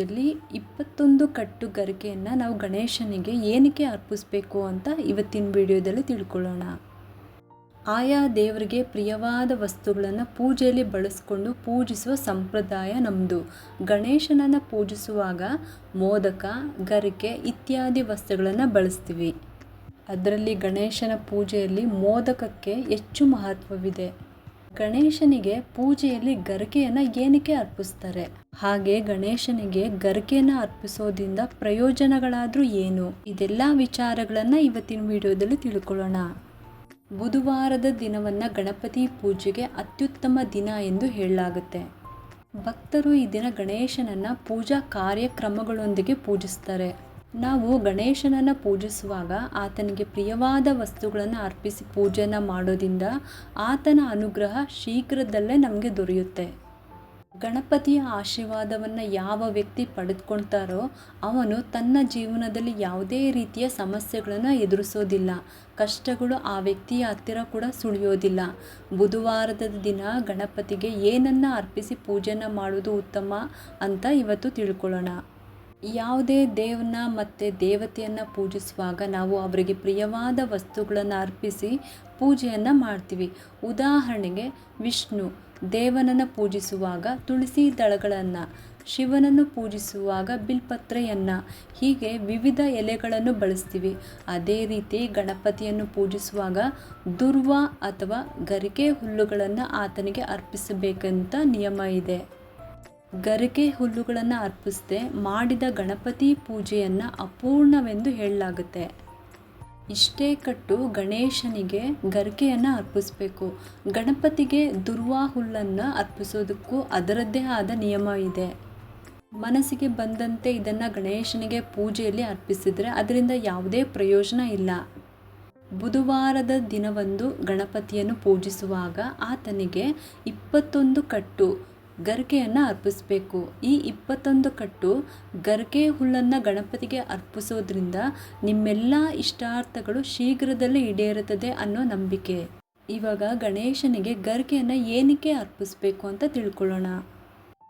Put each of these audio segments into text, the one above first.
ವಿಡಿಯೋದಲ್ಲಿ ಇಪ್ಪತ್ತೊಂದು ಕಟ್ಟು ಗರಿಕೆಯನ್ನು ನಾವು ಗಣೇಶನಿಗೆ ಏನಕ್ಕೆ ಅರ್ಪಿಸಬೇಕು ಅಂತ ಇವತ್ತಿನ ವಿಡಿಯೋದಲ್ಲಿ ತಿಳ್ಕೊಳ್ಳೋಣ. ಆಯಾ ದೇವರಿಗೆ ಪ್ರಿಯವಾದ ವಸ್ತುಗಳನ್ನು ಪೂಜೆಯಲ್ಲಿ ಬಳಸ್ಕೊಂಡು ಪೂಜಿಸುವ ಸಂಪ್ರದಾಯ ನಮ್ಮದು ಗಣೇಶನನ್ನು ಪೂಜಿಸುವಾಗ ಮೋದಕ, ಗರಿಕೆ ಇತ್ಯಾದಿ ವಸ್ತುಗಳನ್ನು ಬಳಸ್ತೀವಿ. ಅದರಲ್ಲಿ ಗಣೇಶನ ಪೂಜೆಯಲ್ಲಿ ಮೋದಕಕ್ಕೆ ಹೆಚ್ಚು ಮಹತ್ವವಿದೆ. ಗಣೇಶನಿಗೆ ಪೂಜೆಯಲ್ಲಿ ಗರಿಕೆಯನ್ನು ಏನಕ್ಕೆ ಅರ್ಪಿಸ್ತಾರೆ? ಹಾಗೆ ಗಣೇಶನಿಗೆ ಗರಿಕೆಯನ್ನು ಅರ್ಪಿಸೋದಿಂದ ಪ್ರಯೋಜನಗಳಾದರೂ ಏನು? ಇದೆಲ್ಲ ವಿಚಾರಗಳನ್ನು ಇವತ್ತಿನ ವಿಡಿಯೋದಲ್ಲಿ ತಿಳ್ಕೊಳ್ಳೋಣ. ಬುಧವಾರದ ದಿನವನ್ನು ಗಣಪತಿ ಪೂಜೆಗೆ ಅತ್ಯುತ್ತಮ ದಿನ ಎಂದು ಹೇಳಲಾಗುತ್ತೆ. ಭಕ್ತರು ಈ ದಿನ ಗಣೇಶನನ್ನು ಪೂಜಾ ಕಾರ್ಯಕ್ರಮಗಳೊಂದಿಗೆ ಪೂಜಿಸ್ತಾರೆ. ನಾವು ಗಣೇಶನನ್ನು ಪೂಜಿಸುವಾಗ ಆತನಿಗೆ ಪ್ರಿಯವಾದ ವಸ್ತುಗಳನ್ನು ಅರ್ಪಿಸಿ ಪೂಜೆನ ಮಾಡೋದ್ರಿಂದ ಆತನ ಅನುಗ್ರಹ ಶೀಘ್ರದಲ್ಲೇ ನಮಗೆ ದೊರೆಯುತ್ತೆ. ಗಣಪತಿಯ ಆಶೀರ್ವಾದವನ್ನು ಯಾವ ವ್ಯಕ್ತಿ ಪಡೆದುಕೊಳ್ತಾರೋ ಅವನು ತನ್ನ ಜೀವನದಲ್ಲಿ ಯಾವುದೇ ರೀತಿಯ ಸಮಸ್ಯೆಗಳನ್ನು ಎದುರಿಸೋದಿಲ್ಲ. ಕಷ್ಟಗಳು ಆ ವ್ಯಕ್ತಿಯ ಹತ್ತಿರ ಕೂಡ ಸುಳಿಯೋದಿಲ್ಲ. ಬುಧವಾರದ ದಿನ ಗಣಪತಿಗೆ ಏನನ್ನು ಅರ್ಪಿಸಿ ಪೂಜೆನ ಮಾಡೋದು ಉತ್ತಮ ಅಂತ ಇವತ್ತು ತಿಳ್ಕೊಳ್ಳೋಣ. ಯಾವುದೇ ದೇವನ ಮತ್ತು ದೇವತೆಯನ್ನು ಪೂಜಿಸುವಾಗ ನಾವು ಅವರಿಗೆ ಪ್ರಿಯವಾದ ವಸ್ತುಗಳನ್ನು ಅರ್ಪಿಸಿ ಪೂಜೆಯನ್ನು ಮಾಡ್ತೀವಿ. ಉದಾಹರಣೆಗೆ ವಿಷ್ಣು ದೇವನನ್ನು ಪೂಜಿಸುವಾಗ ತುಳಸಿ ದಳಗಳನ್ನು, ಶಿವನನ್ನು ಪೂಜಿಸುವಾಗ ಬಿಲ್ಪತ್ರೆಯನ್ನು, ಹೀಗೆ ವಿವಿಧ ಎಲೆಗಳನ್ನು ಬಳಸ್ತೀವಿ. ಅದೇ ರೀತಿ ಗಣಪತಿಯನ್ನು ಪೂಜಿಸುವಾಗ ದುರ್ವ ಅಥವಾ ಗರಿಕೆ ಹುಲ್ಲುಗಳನ್ನು ಆತನಿಗೆ ಅರ್ಪಿಸಬೇಕಂತ ನಿಯಮ ಇದೆ. ಗರಿಕೆ ಹುಲ್ಲುಗಳನ್ನು ಅರ್ಪಿಸದೆ ಮಾಡಿದ ಗಣಪತಿ ಪೂಜೆಯನ್ನು ಅಪೂರ್ಣವೆಂದು ಹೇಳಲಾಗುತ್ತೆ. ಇಷ್ಟೇ ಕಟ್ಟು ಗಣೇಶನಿಗೆ ಗರಿಕೆಯನ್ನು ಅರ್ಪಿಸಬೇಕು. ಗಣಪತಿಗೆ ದುರ್ವಾ ಹುಲ್ಲನ್ನು ಅರ್ಪಿಸೋದಕ್ಕೂ ಅದರದ್ದೇ ಆದ ನಿಯಮ ಇದೆ. ಮನಸ್ಸಿಗೆ ಬಂದಂತೆ ಇದನ್ನು ಗಣೇಶನಿಗೆ ಪೂಜೆಯಲ್ಲಿ ಅರ್ಪಿಸಿದರೆ ಅದರಿಂದ ಯಾವುದೇ ಪ್ರಯೋಜನ ಇಲ್ಲ. ಬುಧವಾರದ ದಿನವಂದು ಗಣಪತಿಯನ್ನು ಪೂಜಿಸುವಾಗ ಆತನಿಗೆ ಇಪ್ಪತ್ತೊಂದು ಕಟ್ಟು ಗರಿಕೆಯನ್ನು ಅರ್ಪಿಸಬೇಕು. ಈ ಇಪ್ಪತ್ತೊಂದು ಕಟ್ಟು ಗರಿಕೆ ಹುಲ್ಲನ್ನು ಗಣಪತಿಗೆ ಅರ್ಪಿಸೋದ್ರಿಂದ ನಿಮ್ಮೆಲ್ಲ ಇಷ್ಟಾರ್ಥಗಳು ಶೀಘ್ರದಲ್ಲೇ ಈಡೇರುತ್ತದೆ ಅನ್ನೋ ನಂಬಿಕೆ. ಇವಾಗ ಗಣೇಶನಿಗೆ ಗರಿಕೆಯನ್ನು ಏನಕ್ಕೆ ಅರ್ಪಿಸಬೇಕು ಅಂತ ತಿಳ್ಕೊಳ್ಳೋಣ.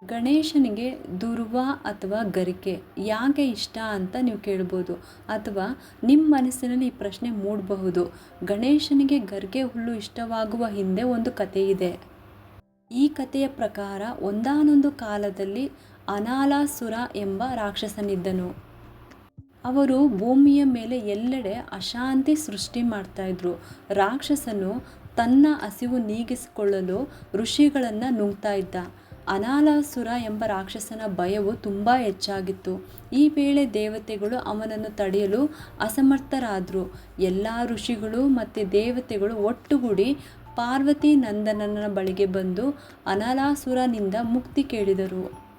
ಗಣೇಶನಿಗೆ ದುರ್ವ ಅಥವಾ ಗರಿಕೆ ಯಾಕೆ ಇಷ್ಟ ಅಂತ ನೀವು ಕೇಳ್ಬೋದು. ಅಥವಾ ನಿಮ್ಮ ಮನಸ್ಸಿನಲ್ಲಿ ಈ ಪ್ರಶ್ನೆ ಮೂಡಬಹುದು. ಗಣೇಶನಿಗೆ ಗರಿಕೆ ಹುಲ್ಲು ಇಷ್ಟವಾಗುವ ಹಿಂದೆ ಒಂದು ಕಥೆ ಇದೆ ಈ ಕಥೆಯ ಪ್ರಕಾರ ಒಂದಾನೊಂದು ಕಾಲದಲ್ಲಿ ಅನಾಲಾಸುರ ಎಂಬ ರಾಕ್ಷಸನಿದ್ದನು. ಅವರು ಭೂಮಿಯ ಮೇಲೆ ಎಲ್ಲೆಡೆ ಅಶಾಂತಿ ಸೃಷ್ಟಿ ಮಾಡ್ತಾಯಿದ್ರು ರಾಕ್ಷಸನು ತನ್ನ ಹಸಿವು ನೀಗಿಸಿಕೊಳ್ಳಲು ಋಷಿಗಳನ್ನು ನುಂಗ್ತಾ ಇದ್ದ. ಅನಾಲಾಸುರ ಎಂಬ ರಾಕ್ಷಸನ ಭಯವು ತುಂಬ ಹೆಚ್ಚಾಗಿತ್ತು. ಈ ವೇಳೆ ದೇವತೆಗಳು ಅವನನ್ನು ತಡೆಯಲು ಅಸಮರ್ಥರಾದರು. ಎಲ್ಲ ಋಷಿಗಳು ಮತ್ತು ದೇವತೆಗಳು ಒಟ್ಟುಗೂಡಿ ಪಾರ್ವತಿ ನಂದನನ ಬಳಿಗೆ ಬಂದು ಅನಲಾಸುರನಿಂದ ಮುಕ್ತಿ ಕೇಳಿದರು.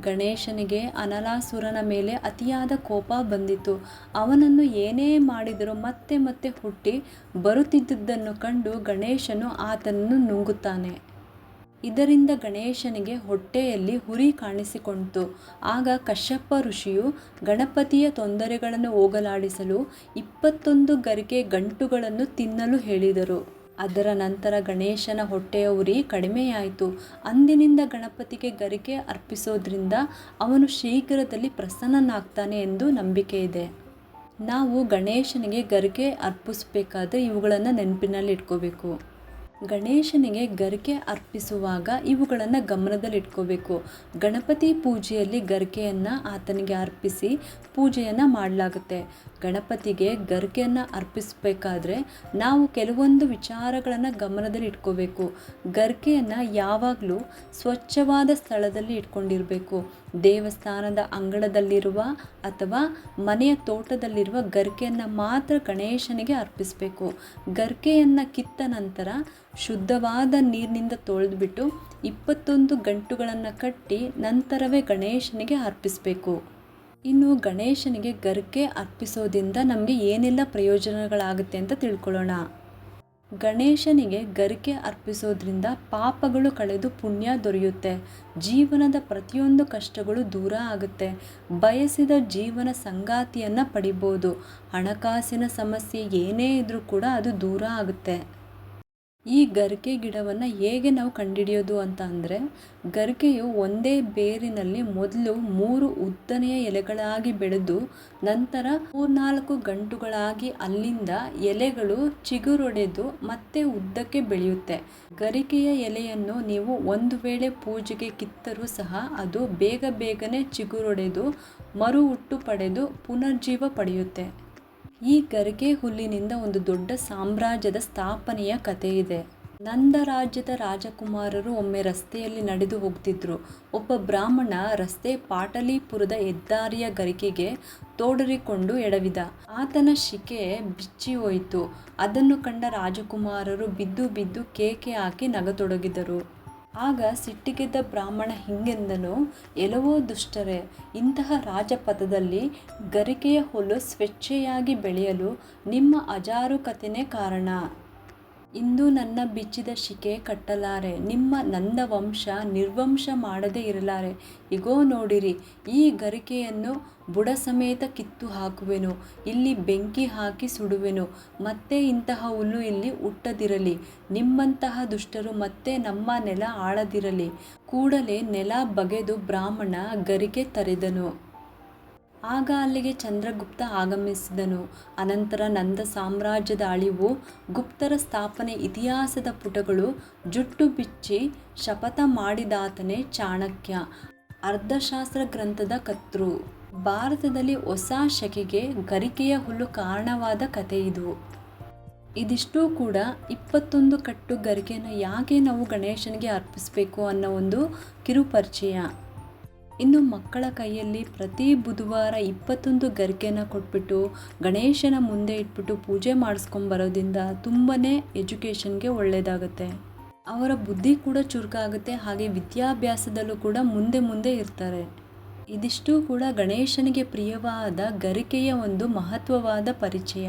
ಗಣೇಶನಿಗೆ ಅನಲಾಸುರನ ಮೇಲೆ ಅತಿಯಾದ ಕೋಪ ಬಂದಿತು. ಅವನನ್ನು ಏನೇ ಮಾಡಿದರೂ ಮತ್ತೆ ಮತ್ತೆ ಹುಟ್ಟಿ ಬರುತ್ತಿದ್ದುದನ್ನು ಕಂಡು ಗಣೇಶನು ಆತನನ್ನು ನುಂಗುತ್ತಾನೆ. ಇದರಿಂದ ಗಣೇಶನಿಗೆ ಹೊಟ್ಟೆಯಲ್ಲಿ ಹುರಿ ಕಾಣಿಸಿಕೊಂಡಿತು ಆಗ ಕಶ್ಯಪ ಋಷಿಯು ಗಣಪತಿಯ ತೊಂದರೆಗಳನ್ನು ಹೋಗಲಾಡಿಸಲು ಇಪ್ಪತ್ತೊಂದು ಗರಿಕೆ ಗಂಟುಗಳನ್ನು ತಿನ್ನಲು ಹೇಳಿದರು. ಅದರ ನಂತರ ಗಣೇಶನ ಹೊಟ್ಟೆಯ ಉರಿ ಕಡಿಮೆಯಾಯಿತು. ಅಂದಿನಿಂದ ಗಣಪತಿಗೆ ಗರಿಕೆ ಅರ್ಪಿಸೋದ್ರಿಂದ ಅವನು ಶೀಘ್ರದಲ್ಲಿ ಪ್ರಸನ್ನನಾಗ್ತಾನೆ ಎಂದು ನಂಬಿಕೆ ಇದೆ. ನಾವು ಗಣೇಶನಿಗೆ ಗರಿಕೆ ಅರ್ಪಿಸಬೇಕಾದ್ರೆ ಇವುಗಳನ್ನು ನೆನಪಿನಲ್ಲಿ ಇಟ್ಕೋಬೇಕು. ಗಣೇಶನಿಗೆ ಗರಿಕೆ ಅರ್ಪಿಸುವಾಗ ಇವುಗಳನ್ನು ಗಮನದಲ್ಲಿಟ್ಕೋಬೇಕು ಗಣಪತಿ ಪೂಜೆಯಲ್ಲಿ ಗರಿಕೆಯನ್ನು ಆತನಿಗೆ ಅರ್ಪಿಸಿ ಪೂಜೆಯನ್ನು ಮಾಡಲಾಗುತ್ತೆ. ಗಣಪತಿಗೆ ಗರಿಕೆಯನ್ನು ಅರ್ಪಿಸಬೇಕಾದ್ರೆ ನಾವು ಕೆಲವೊಂದು ವಿಚಾರಗಳನ್ನು ಗಮನದಲ್ಲಿ ಇಟ್ಕೋಬೇಕು. ಗರಿಕೆಯನ್ನು ಯಾವಾಗಲೂ ಸ್ವಚ್ಛವಾದ ಸ್ಥಳದಲ್ಲಿ ಇಟ್ಕೊಂಡಿರಬೇಕು. ದೇವಸ್ಥಾನದ ಅಂಗಳದಲ್ಲಿರುವ ಅಥವಾ ಮನೆಯ ತೋಟದಲ್ಲಿರುವ ಗರ್ಕೆಯನ್ನು ಮಾತ್ರ ಗಣೇಶನಿಗೆ ಅರ್ಪಿಸಬೇಕು. ಗರ್ಕೆಯನ್ನು ಕಿತ್ತ ನಂತರ ಶುದ್ಧವಾದ ನೀರಿನಿಂದ ತೊಳೆದುಬಿಟ್ಟು ಇಪ್ಪತ್ತೊಂದು ಗಂಟುಗಳನ್ನು ಕಟ್ಟಿ ನಂತರವೇ ಗಣೇಶನಿಗೆ ಅರ್ಪಿಸಬೇಕು. ಇನ್ನು ಗಣೇಶನಿಗೆ ಗರಿಕೆ ಅರ್ಪಿಸೋದ್ರಿಂದ ನಮಗೆ ಏನೆಲ್ಲ ಪ್ರಯೋಜನಗಳಾಗುತ್ತೆ ಅಂತ ತಿಳ್ಕೊಳ್ಳೋಣ. ಗಣೇಶನಿಗೆ ಗರಿಕೆ ಅರ್ಪಿಸೋದ್ರಿಂದ ಪಾಪಗಳು ಕಳೆದು ಪುಣ್ಯ ದೊರೆಯುತ್ತೆ. ಜೀವನದ ಪ್ರತಿಯೊಂದು ಕಷ್ಟಗಳು ದೂರ ಆಗುತ್ತೆ. ಬಯಸಿದ ಜೀವನ ಸಂಗಾತಿಯನ್ನು ಪಡಿಬೋದು. ಹಣಕಾಸಿನ ಸಮಸ್ಯೆ ಏನೇ ಇದ್ದರೂ ಕೂಡ ಅದು ದೂರ ಆಗುತ್ತೆ. ಈ ಗರಿಕೆ ಗಿಡವನ್ನು ಹೇಗೆ ನಾವು ಕಂಡುಹಿಡಿಯೋದು ಅಂತ ಅಂದರೆ, ಗರಿಕೆಯು ಒಂದೇ ಬೇರಿನಲ್ಲಿ ಮೊದಲು ಮೂರು ಉದ್ದನೆಯ ಎಲೆಗಳಾಗಿ ಬೆಳೆದು, ನಂತರ ಮೂರ್ನಾಲ್ಕು ಗಂಟುಗಳಾಗಿ ಅಲ್ಲಿಂದ ಎಲೆಗಳು ಚಿಗುರೊಡೆದು ಮತ್ತೆ ಉದ್ದಕ್ಕೆ ಬೆಳೆಯುತ್ತೆ. ಗರಿಕೆಯ ಎಲೆಯನ್ನು ನೀವು ಒಂದು ವೇಳೆ ಪೂಜೆಗೆ ಕಿತ್ತರೂ ಸಹ ಅದು ಬೇಗ ಬೇಗನೆ ಚಿಗುರೊಡೆದು ಮರು ಹುಟ್ಟು ಪಡೆದು ಪುನರ್ಜೀವ ಪಡೆಯುತ್ತೆ. ಈ ಗರಿಗೆ ಹುಲ್ಲಿನಿಂದ ಒಂದು ದೊಡ್ಡ ಸಾಮ್ರಾಜ್ಯದ ಸ್ಥಾಪನೆಯ ಕಥೆ ಇದೆ ನಂದ ರಾಜ್ಯದ ರಾಜಕುಮಾರರು ಒಮ್ಮೆ ರಸ್ತೆಯಲ್ಲಿ ನಡೆದು ಹೋಗ್ತಿದ್ರು. ಒಬ್ಬ ಬ್ರಾಹ್ಮಣ ರಸ್ತೆ ಪಾಟಲಿಪುರದ ಹೆದ್ದಾರಿಯ ಗರಿಕೆಗೆ ತೋಡರಿಕೊಂಡು ಎಡವಿದ. ಆತನ ಶಿಕೆ ಬಿಚ್ಚಿ ಹೋಯಿತು. ಅದನ್ನು ಕಂಡ ರಾಜಕುಮಾರರು ಬಿದ್ದು ಬಿದ್ದು ಕೇಕೆ ಹಾಕಿ ನಗತೊಡಗಿದರು. ಆಗ ಸಿಟ್ಟಿಗೆದ್ದ ಬ್ರಾಹ್ಮಣ ಹಿಂಗೆಂದನು ಎಲವೋ ದುಷ್ಟರೇ, ಇಂತಹ ರಾಜಪಥದಲ್ಲಿ ಗರಿಕೆಯ ಹುಲ್ಲು ಸ್ವೇಚ್ಛೆಯಾಗಿ ಬೆಳೆಯಲು ನಿಮ್ಮ ಅಜಾರುಕತೆನೇ ಕಾರಣ. ಇಂದು ನನ್ನ ಬಿಚ್ಚಿದ ಶಿಕೆ ಕಟ್ಟಲಾರೆ, ನಿಮ್ಮ ನಂದ ವಂಶ ನಿರ್ವಂಶ ಮಾಡದೇ ಇರಲಾರೆ. ಇಗೋ ನೋಡಿರಿ, ಈ ಗರಿಕೆಯನ್ನು ಬುಡ ಸಮೇತ ಕಿತ್ತು ಹಾಕುವೆನು, ಇಲ್ಲಿ ಬೆಂಕಿ ಹಾಕಿ ಸುಡುವೆನು, ಮತ್ತೆ ಇಂತಹ ಹುಲ್ಲು ಇಲ್ಲಿ ಹುಟ್ಟದಿರಲಿ. ನಿಮ್ಮಂತಹ ದುಷ್ಟರು ಮತ್ತೆ ನಮ್ಮ ನೆಲ ಆಳದಿರಲಿ. ಕೂಡಲೇ ನೆಲ ಬಗೆದು ಬ್ರಾಹ್ಮಣ ಗರಿಕೆ ತರೆದನು. ಆಗ ಅಲ್ಲಿಗೆ ಚಂದ್ರಗುಪ್ತ ಆಗಮಿಸಿದನು. ಅನಂತರ ನಂದ ಸಾಮ್ರಾಜ್ಯದ ಅಳಿವು, ಗುಪ್ತರ ಸ್ಥಾಪನೆ ಇತಿಹಾಸದ ಪುಟಗಳು ಜುಟ್ಟು ಬಿಚ್ಚಿ ಶಪಥ ಮಾಡಿದಾತನೇ ಚಾಣಕ್ಯ. ಅರ್ಧಶಾಸ್ತ್ರ ಗ್ರಂಥದ ಕರ್ತೃ. ಭಾರತದಲ್ಲಿ ಹೊಸ ಶಕೆಗೆ ಗರಿಕೆಯ ಹುಲ್ಲು ಕಾರಣವಾದ ಕಥೆ ಇದು. ಇದಿಷ್ಟೂ ಕೂಡ ಇಪ್ಪತ್ತೊಂದು ಕಟ್ಟು ಗರಿಕೆಯನ್ನು ಯಾಕೆ ನಾವು ಗಣೇಶನಿಗೆ ಅರ್ಪಿಸಬೇಕು ಅನ್ನೋ ಒಂದು ಕಿರುಪರಿಚಯ. ಇನ್ನು ಮಕ್ಕಳ ಕೈಯಲ್ಲಿ ಪ್ರತಿ ಬುಧವಾರ ಇಪ್ಪತ್ತೊಂದು ಗರಿಕೆನ ಕೊಟ್ಬಿಟ್ಟು, ಗಣೇಶನ ಮುಂದೆ ಇಟ್ಬಿಟ್ಟು ಪೂಜೆ ಮಾಡಿಸ್ಕೊಂಬರೋದ್ರಿಂದ ತುಂಬಾ ಎಜುಕೇಷನ್ಗೆ ಒಳ್ಳೆಯದಾಗುತ್ತೆ ಅವರ ಬುದ್ಧಿ ಕೂಡ ಚುರುಕಾಗುತ್ತೆ, ಹಾಗೆ ವಿದ್ಯಾಭ್ಯಾಸದಲ್ಲೂ ಕೂಡ ಮುಂದೆ ಮುಂದೆ ಇರ್ತಾರೆ. ಇದಿಷ್ಟು ಕೂಡ ಗಣೇಶನಿಗೆ ಪ್ರಿಯವಾದ ಗರಿಕೆಯ ಒಂದು ಮಹತ್ವವಾದ ಪರಿಚಯ.